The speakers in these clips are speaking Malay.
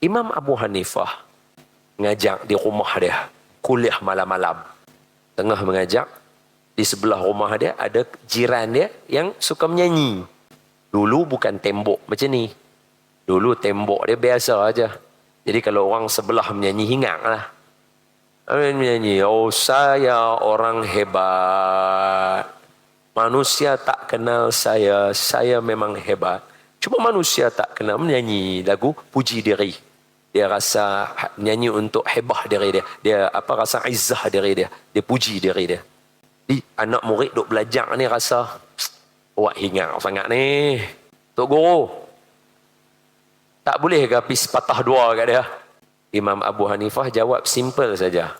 Imam Abu Hanifah ngajak di rumah dia kuliah malam-malam. Tengah mengajak di sebelah rumah dia ada jiran dia yang suka menyanyi. Dulu bukan tembok macam ni. Dulu tembok dia biasa aja. Jadi kalau orang sebelah menyanyi hingang lah. Dia menyanyi, oh saya orang hebat. Manusia tak kenal saya, saya memang hebat. Cuma manusia tak kenal menyanyi lagu puji diri. Dia rasa nyanyi untuk hebah diri dia. Dia apa rasa izzah diri dia. Dia puji diri dia. Di anak murid duk belajar ni rasa awak hingang sangat ni. Tok guru. Tak boleh ke habis patah dua kat dia? Imam Abu Hanifah jawab simple saja.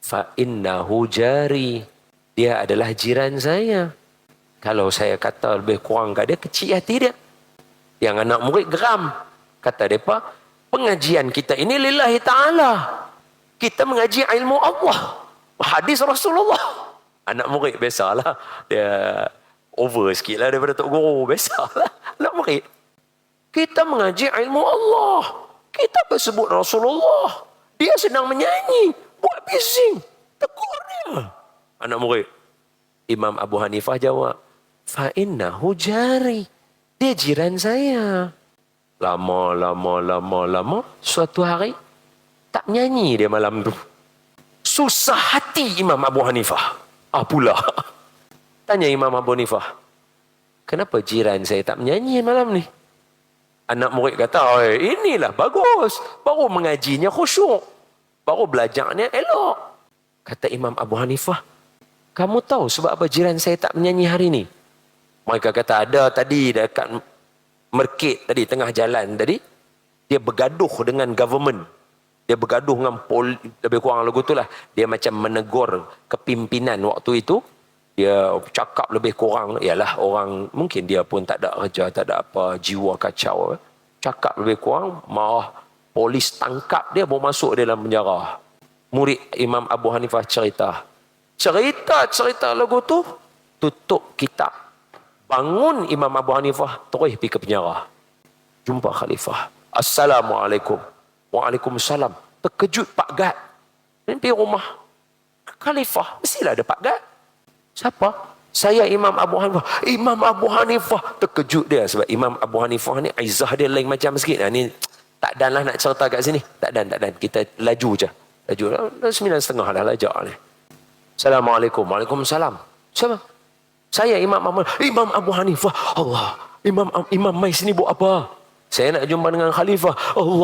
Fa innahu jari. Dia adalah jiran saya. Kalau saya kata lebih kurang kat dia, kecil hati dia. Yang anak murid geram. Kata mereka, pengajian kita ini lillahi ta'ala. Kita mengaji ilmu Allah. Hadis Rasulullah. Anak murid biasalah. Dia over sikit lah daripada Tok Guru. Biasalah. Anak murid. Kita mengaji ilmu Allah. Kita bersebut Rasulullah. Dia sedang menyanyi. Buat bising. Tegur dia. Anak murid. Imam Abu Hanifah jawab. Fa'innahu jari. Dia jiran saya. Lama, lama, lama, lama. Suatu hari. Tak menyanyi dia malam tu. Susah hati Imam Abu Hanifah. Ah pula. Tanya Imam Abu Hanifah. Kenapa jiran saya tak menyanyi malam ni? Anak murid kata, oh, inilah bagus. Baru mengajinya khusyuk. Baru belajarnya elok. Kata Imam Abu Hanifah, kamu tahu sebab apa jiran saya tak menyanyi hari ini? Mereka kata, ada tadi dekat Merkit tadi, tengah jalan tadi. Dia bergaduh dengan government. Dia bergaduh dengan pol, lebih kurang lagu tu lah. Dia macam menegur kepimpinan waktu itu. Dia cakap lebih kurang, ialah orang, mungkin dia pun tak ada kerja, tak ada apa, jiwa kacau. Cakap lebih kurang, marah. Polis tangkap dia, baru masuk dalam penjara. Murid Imam Abu Hanifah cerita. Cerita-cerita lagu tu, tutup kitab. Bangun Imam Abu Hanifah, terus pergi ke penjara. Jumpa Khalifah. Assalamualaikum. Waalaikumsalam. Terkejut Pak Gad. Pergi rumah. Khalifah, mestilah ada Pak Gad. Siapa? Saya Imam Abu Hanifah. Imam Abu Hanifah. Terkejut dia sebab Imam Abu Hanifah ni aizah dia lain macam sikit. Ni tak dan lah nak cerita kat sini. Tak dan, tak dan. Kita laju je. Laju. Sembilan setengah dah lajak ni. Assalamualaikum. Waalaikumsalam. Siapa? Saya Imam Abu Imam Abu Hanifah. Allah. Imam Imam mai sini buat apa? Saya nak jumpa dengan khalifah. Allah.